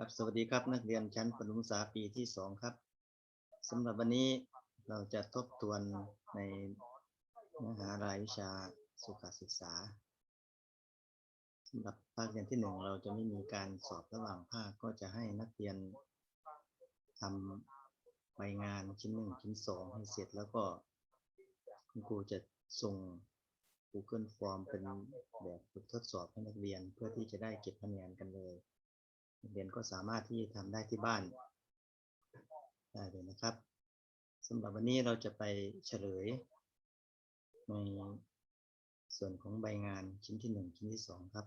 ครับสวัสดีครับนักเรียนชั้นประถมศึกษาปีที่สองครับสำหรับวันนี้เราจะทบทวนในเนื้อหารายวิชาสุขศึกษาสำหรับภาคเรียนที่หนึ่งเราจะไม่มีการสอบระหว่างภาคก็จะให้นักเรียนทำใบงานชิ้นหนึ่งชิ้นสองให้เสร็จแล้วก็คุณครูจะส่ง Google Form เป็นแบบฝึกทดสอบให้นักเรียนเพื่อที่จะได้เก็บคะแนนกันเลย เรียนก็สามารถที่จะทำได้ที่บ้านได้เลยนะครับสำหรับวันนี้เราจะไปเฉลย ในส่วนของใบงานชิ้นที่หนึ่งชิ้นที่สองครับ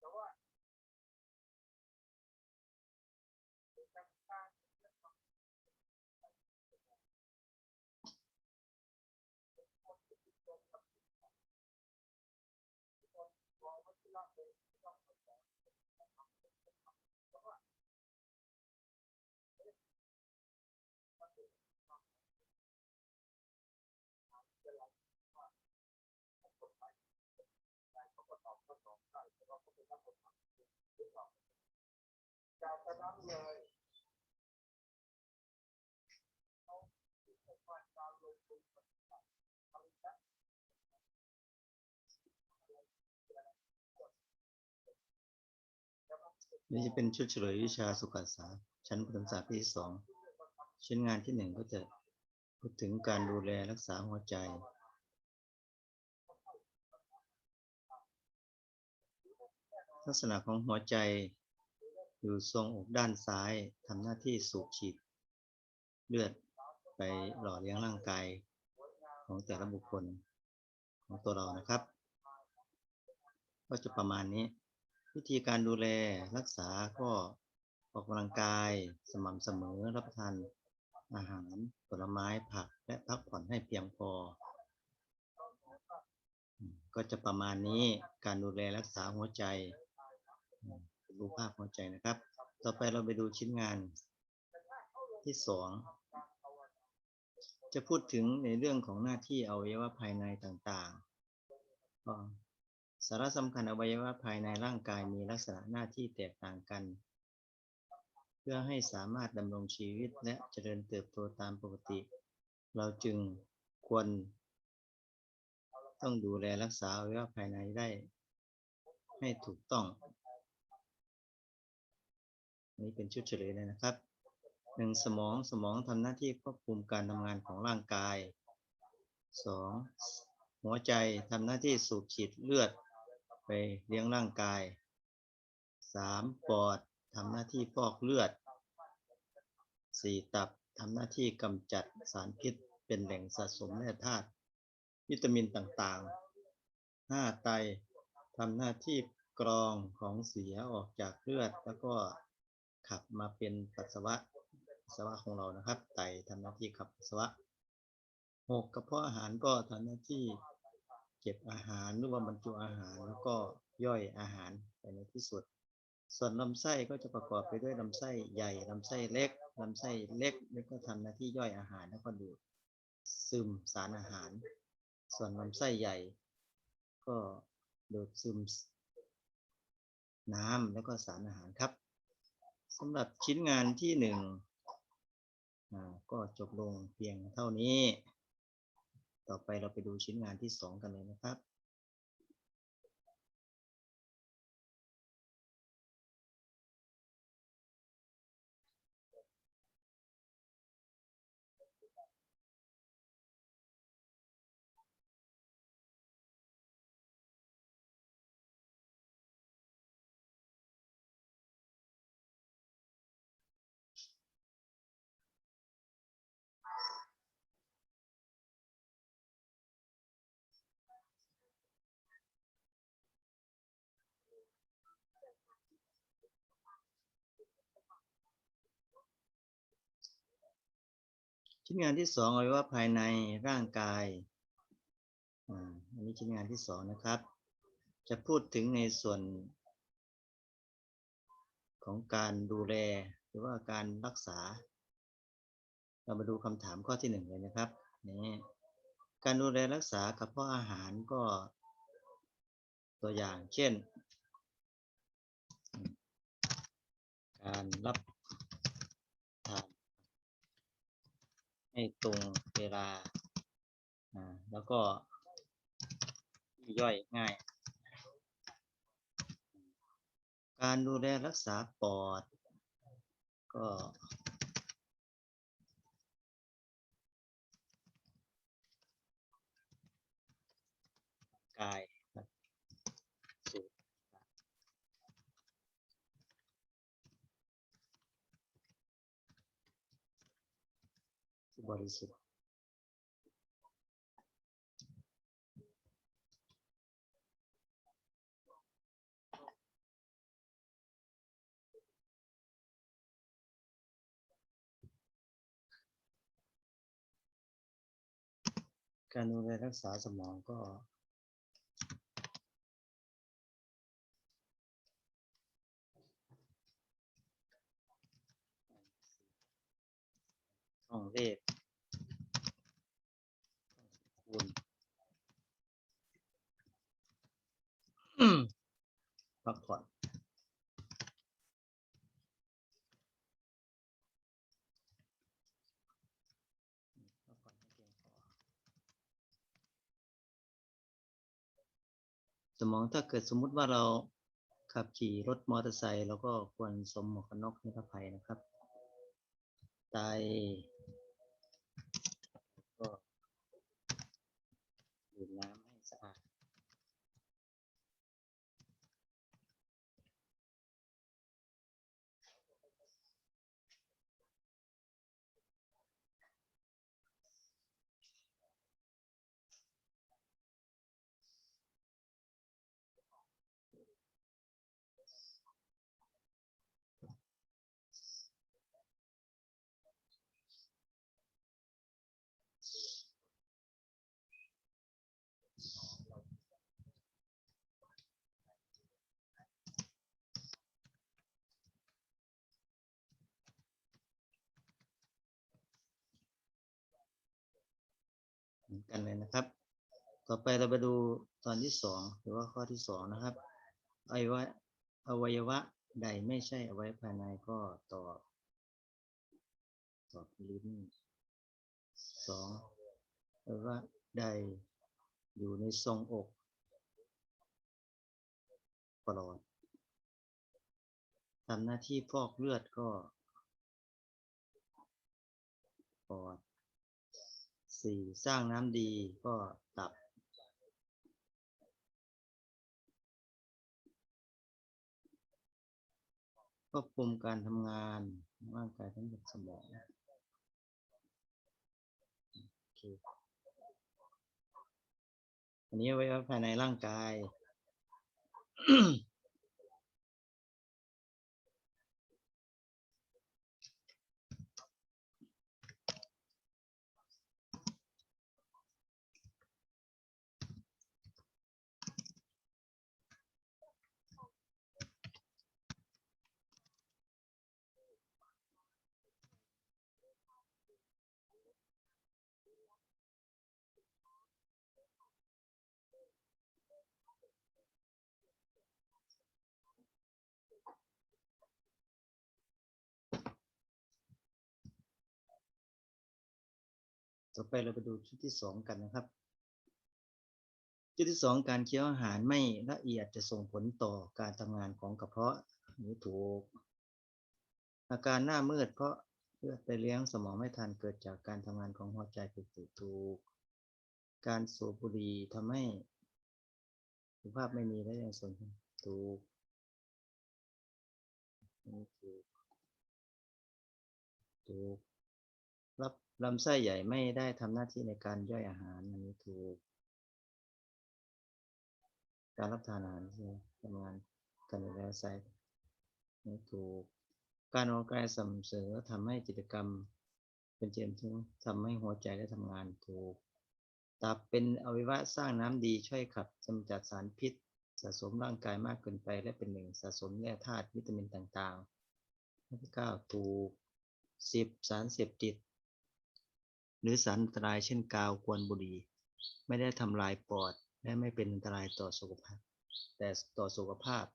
So what? เป็นชุดเฉลยวิชาสุขศึกษา ชั้นประถมศึกษาปีที่สองชิ้นงานที่หนึ่งก็จะพูดถึงการดูแลรักษาหัวใจ ลักษณะของหัวใจอยู่ทรงอกด้านซ้ายทำหน้าที่สูบฉีดเลือดไปหล่อเลี้ยงร่างกายของแต่ละบุคคลของตัวเรานะครับ ก็จะประมาณนี้ วิธีการดูแลรักษาก็ออกกำลังกายสม่ำเสมอรับประทานอาหารผลไม้ผักและพักผ่อนให้เพียงพออืม ก็จะประมาณนี้การดูแลรักษาหัวใจดูภาพหัวใจนะครับ ต่อไปเราไปดูชิ้นงานที่สองจะพูดถึงในเรื่องของหน้าที่อวัยวะภายในต่างๆสาระสำคัญอวัยวะภายในร่างกายมีลักษณะหน้าที่แตกต่างกัน เพื่อให้สามารถดำรงชีวิตและเจริญเติบโตตามปกติ เราจึงควร ต้องดูแลรักษาอวัยวะภายในได้ ให้ถูกต้อง นี่เป็นชุดเฉลยเลยนะครับหนึ่งสมองสมองทำหน้าที่ควบคุมการทำงานของร่างกายสองหัวใจทำหน้าที่สูบฉีดเลือดไปเลี้ยงร่างกายสามปอดทำหน้าที่ฟอกเลือดสี่ตับทำหน้าที่กำจัดสารพิษเป็นแหล่งสะสมแร่ธาตุ วิตามินต่างๆห้าไตทำหน้าที่กรองของเสียออกจากเลือด แล้วก็ขับมาเป็นปัสสาวะปัสสาวะของเรานะครับ ไตทำหน้าที่ขับปัสสาวะหกกระเพาะอาหารก็ทำหน้าที่เก็บอาหารหรือว่าบรรจุอาหารแล้วก็ย่อยอาหารไปในที่สุด ส่วนลำไส้ก็จะประกอบไปด้วยลำไส้ใหญ่ลำไส้เล็กลำไส้เล็กนี่ก็ทำหน้าที่ย่อยอาหารแล้วก็ดูดซึมสารอาหาร ส่วนลำไส้ใหญ่ ก็ดูดซึมน้ำแล้วก็สารอาหารครับสำหรับชิ้นงานที่หนึ่งอ่าก็จบลงเพียงเท่านี้ ต่อไปเราไปดูชิ้นงานที่สองกันเลยนะครับ ชิ้นงานที่สองอวัยวะภายในร่างกายอ่าอันนี้ชิ้นงานที่สองนะครับ จะพูดถึงในส่วนของการดูแลหรือว่าการรักษา เรามาดูคำถามข้อที่หนึ่งเลยนะครับนี่การดูแลรักษากระเพาะอาหารก็ตัวอย่างเช่น การรับทาน ให้ตรงเวลา อ่า แล้วก็ย่อยง่าย การดูแลรักษาปอด ก็ กายครับสูดที่บ ริสุทธิ์ การดูแลรักษาสมองก็ช่องเลข คูณพักผ่อนสมองถ้าเกิดสมมุติว่าเราขับขี่รถมอเตอร์ไซค์เราก็ควรสวมหมวกกันน็อกนิรภัยนะครับไต เหมือนกันเลยนะครับ ต่อไปเราไปดูตอนที่สองหรือว่าข้อที่สองนะครับอวัยวะอวัยวะใดไม่ใช่อวัยวะภายในก็ตอบตอบลิ้นสองอวัยวะใดอยู่ในทรงอกปลอดทำหน้าที่ฟอกเลือดก็ปอด สี่สร้างน้ำดีก็ตับ ควบคุมการทำงานร่างกายทั้งหมดสมองโอเคอันนี้ไว้ภายในร่างกาย ต่อไปเราไปดูชุดที่สองกันนะครับ ชุดที่สองการเคี้ยวอาหารไม่ละเอียดจะส่งผลต่อการทำงานของกระเพาะอันนี้ถูก อาการหน้ามืดเพราะเลือดไปเลี้ยงสมองไม่ทันเกิดจากการทำงานของหัวใจผิดปกติถูก การสูบบุหรี่ทำให้สุขภาพไม่มีและยังส่งผลถูก ถูกถูกรับลำไส้ใหญ่ไม่ได้ทำหน้าที่ในการย่อยอาหารอันนี้ถูก การรับทานอาหารใช่ไหมทำงานการดูแลไส้อันนี้ถูก การออกกำลังกายสัมเสมอทำให้กิจกรรม เป็นเจมที่ทำให้หัวใจได้ทำงานถูกตับเป็นอวัยวะสร้างน้ำดีช่วยขับกำจัดสารพิษ สะสมร่างกายมากเกินไปและเป็นหนึ่งสะสมแร่ธาตุวิตามินต่างๆข้อที่เก้าถูกสิบสารเสพติด หรือสารอันตรายเช่นกาวควนบุหรี่ไม่ได้ทำลายปอดและไม่เป็นอันตรายต่อสุขภาพ แต่ต่อสุขภาพ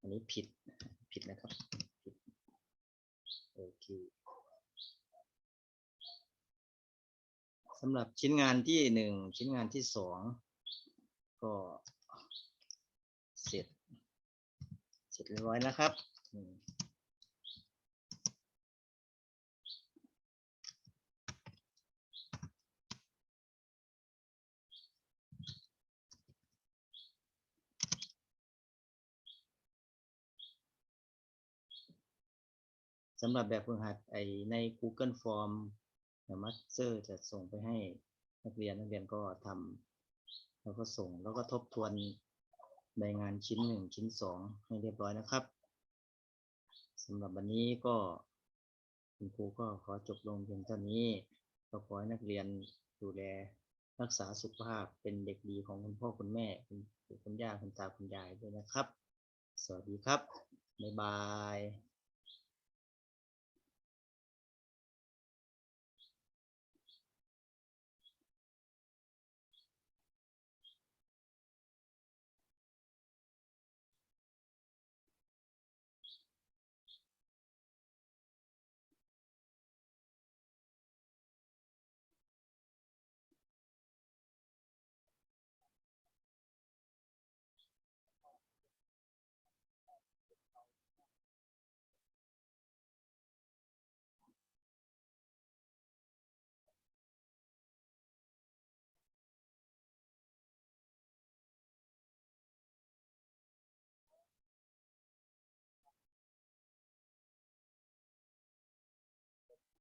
อันนี้ผิดผิดนะครับผิดโอเคสำหรับชิ้นงานที่หนึ่งชิ้นงานที่สองก็เสร็จ เส ร็จเรียบร้อยนะครับสำหรับแบบฝึกหัดไอใน Google Form มัสเซอร์จะส่งไปให้นักเรียนนักเรียนก็ทำแล้วก็ส่งแล้วก็ทบทวน ใบงานชิ้นหนึ่งชิ้นสองให้เรียบร้อยนะครับสำหรับวันนี้ก็คุณครูก็ขอจบลงเพียงเท่านี้ ก็ขอให้นักเรียนดูแลรักษาสุขภาพเป็นเด็กดีของคุณพ่อคุณแม่คุณปู่คุณย่าคุณตาคุณยายด้วยนะครับ สวัสดีครับ บ๊ายบาย